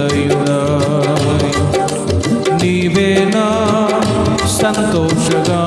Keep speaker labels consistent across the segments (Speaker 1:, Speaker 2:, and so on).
Speaker 1: నిలయుడా నీవేనా సంతోషగా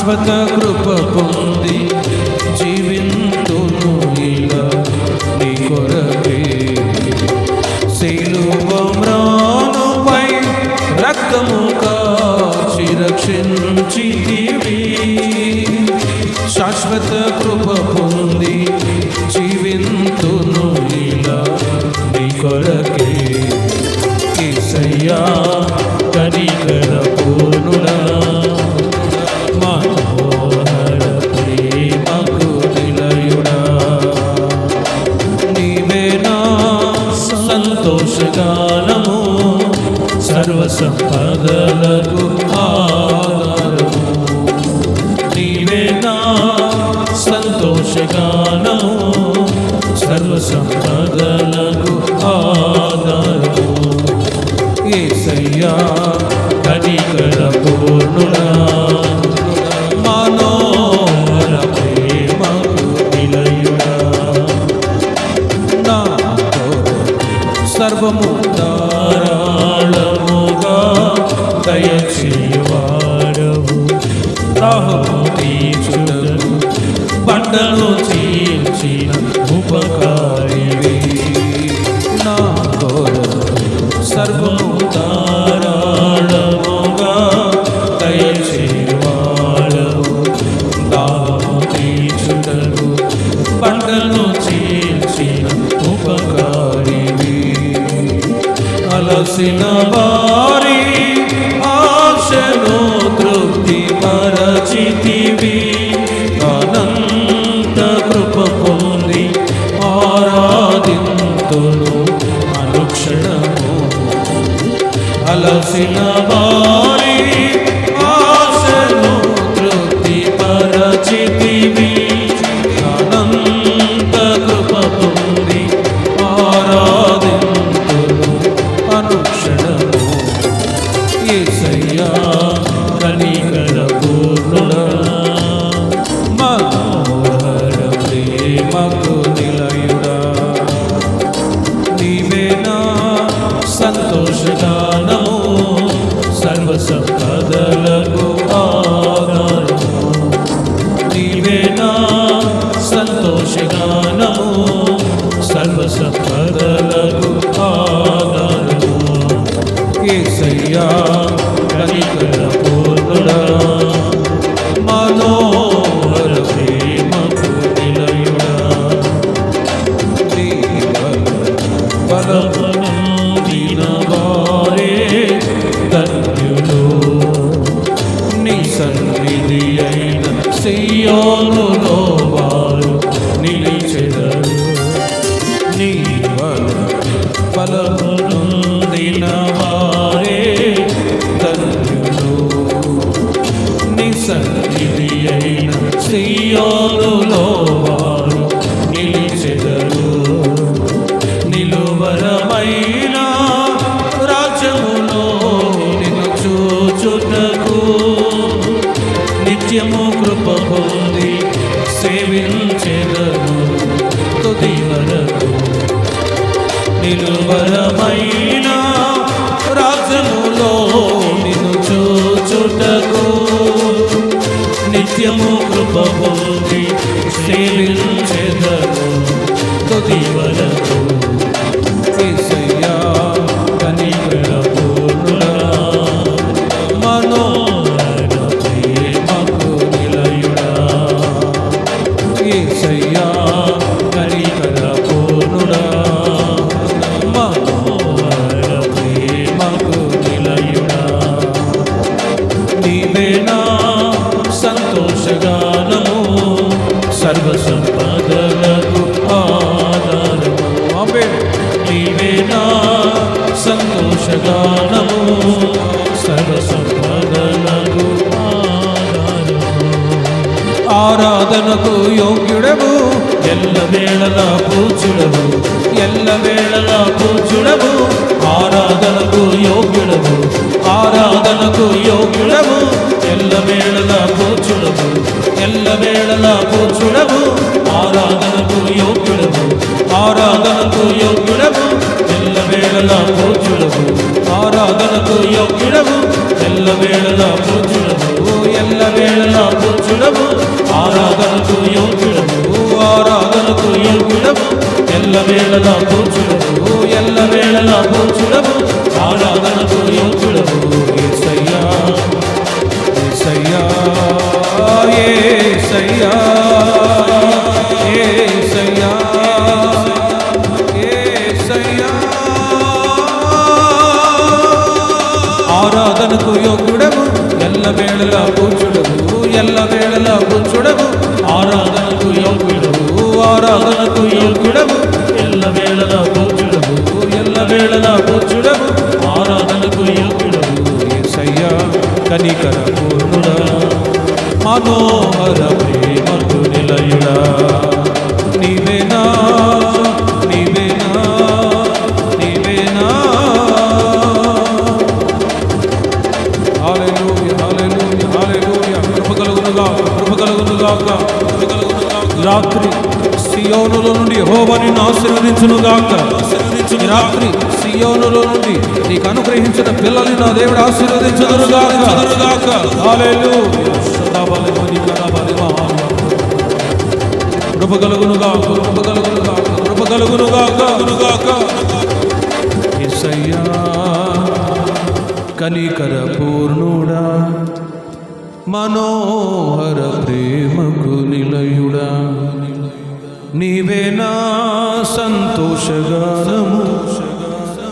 Speaker 1: శాశ్వత కృప పొంది జీవింతును ఇలా నీ కొరకే. శిలువమ్రానుపై రక్తము కాచి రక్షించితివి. శాశ్వత కృప పొంది సంతోషగానము సర్వ సంపదలకు ఆధారము నీవేనా సంతోషగానము సర్వ సంపదలకు ఆధారము. ఏసయ్యా కనికర పూర్ణుడా సర్వము ధారాళముగా దయచేవాడవు దాహము తీర్చుటకు బండను చీల్చిన ఉపకారివి అలసిన వారి ఆశను తృప్తి మరచితివి అనంత కృప పొంది ఆరాధింతును అనుక్షణము అలసిన సంతోషగానము సర్వ సంపదలకు ఆధారము ఏసయ్యా కనికర పూర్ణుడా మనోహర ప్రేమకు నిలయుడా. బలపనందిన బలము నొందిన వారే ధన్యులు. నీ అయిన శ్రీయో నిలువరమైన రాజ్యములో నిన్ను చూచుటకు నిత్యము కృప పొంది సేవించెదరు ఆరాధనకు యోగ్యుడవు. ఎల్ల వేళలా పూచుడవు ఎల్ల వేళలా పూచుడవు ఆరాధనకు యోగ్యుడవు. ఆరాధనకు యోగ్యుడవు. ఎల్ల వేళలా పూచుడవు ఎల్ల వేళలా పూచుడవు ఆరాధనకు యోగ్యుడవు. ఆరాధనకు యోగ్యుడవు. ఎల్ల వేళలా పూచుడవు ఆరాధనకు యోగ్యుడవు. ఎల్ల వేళలా పూచుడవు ఎల్ల వేళలా పూచుడవు ఆరాధనకు యోగ్యుడవు ఆరాధనకు యోగ్యుడవు. ఎల్ల వేళలా పూచుడవు ఎల్ల వేళలా పూచుడవు ఆరాధనకు యోగ్యుడవు ఏసయ్యా ఏసయ్యా ఏసయ్యా. యెహోవా నిన్ను ఆశీర్వదించునుగాక. ఈ రాత్రి సియోనులో నుండి నీకు అనుగ్రహించిన పిల్లల్ని నా దేవుడు ఆశీర్వదించునుగాక హల్లెలూయా. సదాబలి మని కదాబలి మహాన్ కృప కలుగునుగా కృప కృప కనికర పూర్ణుడా మనోహర ప్రేమకు నిలయుడా. నీవేనా సంతోషగానము.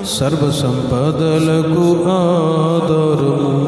Speaker 1: సర్వసంపదలకు ఆధారము.